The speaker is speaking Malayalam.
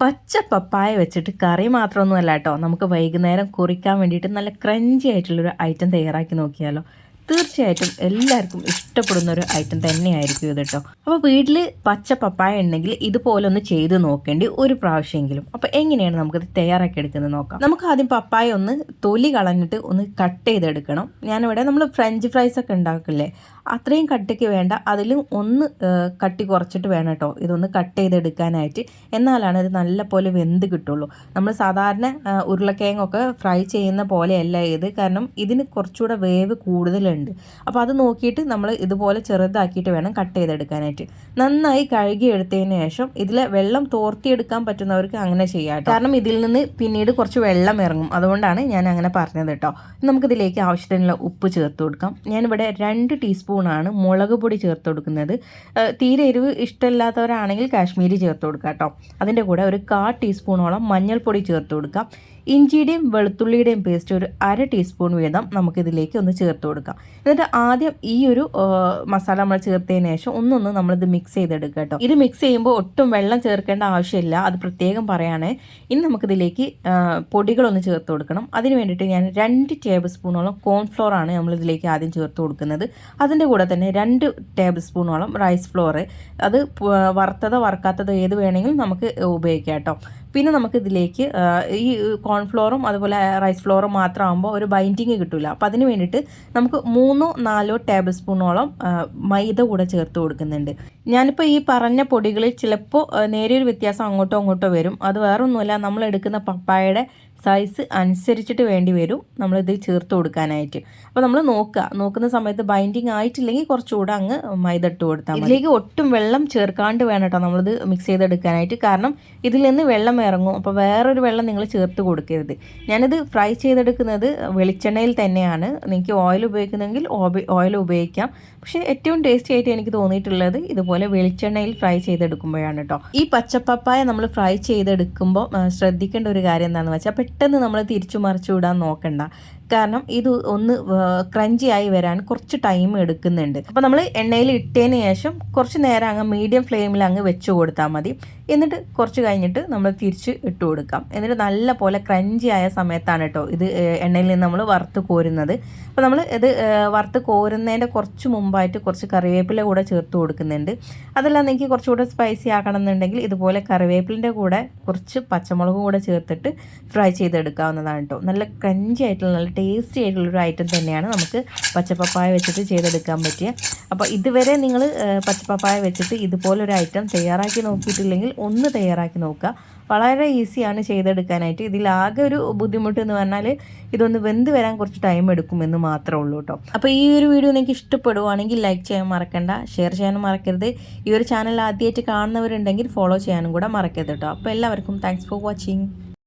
പച്ച പപ്പായ വെച്ചിട്ട് കറി മാത്രമൊന്നുമല്ല കേട്ടോ. നമുക്ക് വൈകുന്നേരം കുറിക്കാൻ വേണ്ടിയിട്ട് നല്ല ക്രഞ്ചി ആയിട്ടുള്ളൊരു ഐറ്റം തയ്യാറാക്കി നോക്കിയാലോ. തീർച്ചയായിട്ടും എല്ലാവർക്കും ഇഷ്ടപ്പെടുന്ന ഒരു ഐറ്റം തന്നെയായിരിക്കും ഇത് കേട്ടോ അപ്പോൾ വീട്ടിൽ പച്ച പപ്പായ ഉണ്ടെങ്കിൽ ഇതുപോലെ ഒന്ന് ചെയ്ത് നോക്കേണ്ടി ഒരു പ്രാവശ്യമെങ്കിലും. അപ്പോൾ എങ്ങനെയാണ് നമുക്കിത് തയ്യാറാക്കി എടുക്കുന്നത് നോക്കാം. നമുക്ക് ആദ്യം പപ്പായ ഒന്ന് തൊലി കളഞ്ഞിട്ട് ഒന്ന് കട്ട് ചെയ്തെടുക്കണം. ഞാനിവിടെ നമ്മൾ ഫ്രഞ്ച് ഫ്രൈസ് ഒക്കെ ഉണ്ടാക്കില്ലേ? അത്രയും കട്ടിക്ക് വേണ്ട. അതിലും ഒന്ന് കട്ടി കുറച്ചിട്ട് വേണം കേട്ടോ ഇതൊന്ന് കട്ട് ചെയ്തെടുക്കാനായിട്ട്. എന്നാലാണ് ഇത് നല്ല പോലെ വെന്ത് കിട്ടുള്ളൂ. നമ്മൾ സാധാരണ ഉരുളക്കിഴങ്ങൊക്കെ ഫ്രൈ ചെയ്യുന്ന പോലെയല്ല ഇത്. കാരണം ഇതിന് കുറച്ചുകൂടെ വേവ് കൂടുതലുണ്ട് അപ്പോൾ അത് നോക്കിയിട്ട് നമ്മൾ ഇതുപോലെ ചെറുതാക്കിയിട്ട് വേണം കട്ട് ചെയ്തെടുക്കാനായിട്ട്. നന്നായി കഴുകി എടുത്തതിന് ശേഷം ഇതിലെ വെള്ളം തോർത്തിയെടുക്കാൻ പറ്റുന്നവർക്ക് അങ്ങനെ ചെയ്യാം കാരണം ഇതിൽ നിന്ന് പിന്നീട് കുറച്ച് വെള്ളം ഇറങ്ങും. അതുകൊണ്ടാണ് ഞാൻ അങ്ങനെ പറഞ്ഞത് കേട്ടോ. നമുക്കിതിലേക്ക് ആവശ്യത്തിനുള്ള ഉപ്പ് ചേർത്ത് കൊടുക്കാം. ഞാനിവിടെ രണ്ട് ടീസ്പൂണാണ് സ്പൂണാണ് മുളക് പൊടി ചേർത്ത് കൊടുക്കുന്നത്. തീരെ എരിവ് ഇഷ്ടമില്ലാത്തവരാണെങ്കിൽ കാശ്മീരി ചേർത്ത് കൊടുക്കാം കേട്ടോ. അതിന്റെ കൂടെ ഒരു കാ ടീസ്പൂണോളം മഞ്ഞൾപ്പൊടി ചേർത്ത് കൊടുക്കാം. ഇഞ്ചിയുടെയും വെളുത്തുള്ളിയുടെയും പേസ്റ്റ് ഒരു അര ടീസ്പൂൺ വീതം നമുക്കിതിലേക്ക് ഒന്ന് ചേർത്ത് കൊടുക്കാം. എന്നിട്ട് ആദ്യം ഈ ഒരു മസാല നമ്മൾ ചേർത്തതിന് ശേഷം ഒന്നൊന്ന് നമ്മളിത് മിക്സ് ചെയ്തെടുക്കുക കേട്ടോ. ഇത് മിക്സ് ചെയ്യുമ്പോൾ ഒട്ടും വെള്ളം ചേർക്കേണ്ട ആവശ്യമില്ല. അത് പ്രത്യേകം പറയുകയാണേ ഇനി നമുക്കിതിലേക്ക് പൊടികളൊന്ന് ചേർത്ത് കൊടുക്കണം. അതിന് വേണ്ടിയിട്ട് ഞാൻ രണ്ട് ടേബിൾ സ്പൂണോളം കോൺഫ്ലോറാണ് നമ്മളിതിലേക്ക് ആദ്യം ചേർത്ത് കൊടുക്കുന്നത്. അതിന്റെ കൂടെ തന്നെ രണ്ട് ടേബിൾ സ്പൂണോളം റൈസ് ഫ്ലോർ അത് വറുത്തതോ വറുക്കാത്തതോ ഏത് വേണമെങ്കിലും നമുക്ക് ഉപയോഗിക്കാം കേട്ടോ. പിന്നെ നമുക്ക് ഇതിലേക്ക് ഈ കോൺഫ്ലോറും അതുപോലെ റൈസ് ഫ്ലോറും മാത്രമാകുമ്പോൾ ഒരു ബൈൻഡിങ് കിട്ടില്ല അപ്പോൾ അതിന് വേണ്ടിയിട്ട് നമുക്ക് മൂന്നോ നാലോ ടേബിൾ സ്പൂണോളം മൈദ കൂടെ ചേർത്ത് കൊടുക്കുന്നുണ്ട്. ഞാനിപ്പോൾ ഈ പറഞ്ഞ പൊടികളിൽ ചിലപ്പോൾ നേരിയൊരു വ്യത്യാസം അങ്ങോട്ടോ അങ്ങോട്ടോ വരും. അത് വേറൊന്നുമല്ല നമ്മൾ എടുക്കുന്ന പപ്പായയുടെ സൈസ് അനുസരിച്ചിട്ട് വേണ്ടി വരും. നമ്മളിത് ചേർത്ത് കൊടുക്കാനായിട്ട്. അപ്പോൾ നമ്മൾ നോക്കുക. നോക്കുന്ന സമയത്ത് ബൈൻഡിങ് ആയിട്ടില്ലെങ്കിൽ കുറച്ചുകൂടെ അങ്ങ് മൈദ ഇട്ട് കൊടുത്താൽ മതി. ഇതിലേക്ക് ഒട്ടും വെള്ളം ചേർക്കാണ്ട് വേണം കേട്ടോ നമ്മളിത് മിക്സ് ചെയ്തെടുക്കാനായിട്ട്. കാരണം ഇതിൽ നിന്ന് വെള്ളം ഇറങ്ങും. അപ്പോൾ വേറൊരു വെള്ളം നിങ്ങൾ ചേർത്ത് കൊടുക്കരുത്. ഞാനിത് ഫ്രൈ ചെയ്തെടുക്കുന്നത് വെളിച്ചെണ്ണയിൽ തന്നെയാണ്. നിങ്ങൾക്ക് ഓയിൽ ഉപയോഗിക്കുന്നെങ്കിൽ ഓയിൽ ഉപയോഗിക്കാം. പക്ഷേ ഏറ്റവും ടേസ്റ്റി ആയിട്ട് എനിക്ക് തോന്നിയിട്ടുള്ളത് ഇതുപോലെ വെളിച്ചെണ്ണയിൽ ഫ്രൈ ചെയ്തെടുക്കുമ്പോഴാണ് കേട്ടോ ഈ പച്ചപ്പപ്പായ നമ്മൾ ഫ്രൈ ചെയ്തെടുക്കുമ്പോൾ ശ്രദ്ധിക്കേണ്ട ഒരു കാര്യം എന്താണെന്ന് വെച്ചാൽ പെട്ടെന്ന് നമ്മൾ തിരിച്ചു മറിച്ചു വിടാൻ നോക്കണ്ട. കാരണം ഇത് ഒന്ന് ക്രഞ്ചി ആയി വരാൻ കുറച്ച് ടൈം എടുക്കുന്നുണ്ട്. അപ്പോൾ നമ്മൾ എണ്ണയിൽ ഇട്ടതിന് ശേഷം കുറച്ച് നേരം അങ്ങ് മീഡിയം ഫ്ലെയിമിൽ അങ്ങ് വെച്ച് കൊടുത്താൽ മതി. എന്നിട്ട് കുറച്ച് കഴിഞ്ഞിട്ട് നമ്മൾ തിരിച്ച് ഇട്ട് കൊടുക്കാം. എന്നിട്ട് നല്ല പോലെ ക്രഞ്ചി ആയ സമയത്താണ് കേട്ടോ ഇത് എണ്ണയിൽ നിന്ന് നമ്മൾ വറുത്ത് കോരുന്നത്. അപ്പോൾ നമ്മൾ ഇത് വറുത്ത് കോരുന്നതിന്റെ കുറച്ച് മുമ്പായിട്ട് കുറച്ച് കറിവേപ്പില കൂടെ ചേർത്ത് കൊടുക്കുന്നുണ്ട്. അതെല്ലാം നിങ്ങൾക്ക് കുറച്ചുകൂടെ സ്പൈസി ആക്കണം എന്നുണ്ടെങ്കിൽ ഇതുപോലെ കറിവേപ്പിലിന്റെ കൂടെ കുറച്ച് പച്ചമുളകും കൂടെ ചേർത്തിട്ട് ഫ്രൈ ചെയ്തെടുക്കാവുന്നതാണ് കേട്ടോ നല്ല ക്രഞ്ചി ആയിട്ടുള്ള നല്ല ടേസ്റ്റി ആയിട്ടുള്ളൊരു ഐറ്റം തന്നെയാണ് നമുക്ക് പച്ചപ്പപ്പായ വെച്ചിട്ട് ചെയ്തെടുക്കാൻ പറ്റിയ. അപ്പോൾ ഇതുവരെ നിങ്ങൾ പച്ചപ്പപ്പായ വെച്ചിട്ട് ഇതുപോലൊരു ഐറ്റം തയ്യാറാക്കി നോക്കിയിട്ടില്ലെങ്കിൽ ഒന്ന് തയ്യാറാക്കി നോക്കുക. വളരെ ഈസിയാണ് ചെയ്തെടുക്കാനായിട്ട്. ഇതിലാകെ ഒരു ബുദ്ധിമുട്ട് എന്ന് പറഞ്ഞാൽ ഇതൊന്ന് വെന്ത് വരാൻ കുറച്ച് ടൈം എടുക്കുമെന്ന് മാത്രമേ ഉള്ളൂ കേട്ടോ. അപ്പോൾ ഈ ഒരു വീഡിയോ നിങ്ങൾക്ക് ഇഷ്ടപ്പെടുവാണെങ്കിൽ ലൈക്ക് ചെയ്യാൻ മറക്കണ്ട ഷെയർ ചെയ്യാനും മറക്കരുത്. ഈ ഒരു ചാനൽ ആദ്യമായിട്ട് കാണുന്നവരുണ്ടെങ്കിൽ ഫോളോ ചെയ്യാനും കൂടെ മറക്കരുത് കേട്ടോ. അപ്പോൾ എല്ലാവർക്കും താങ്ക്സ് ഫോർ വാച്ചിങ്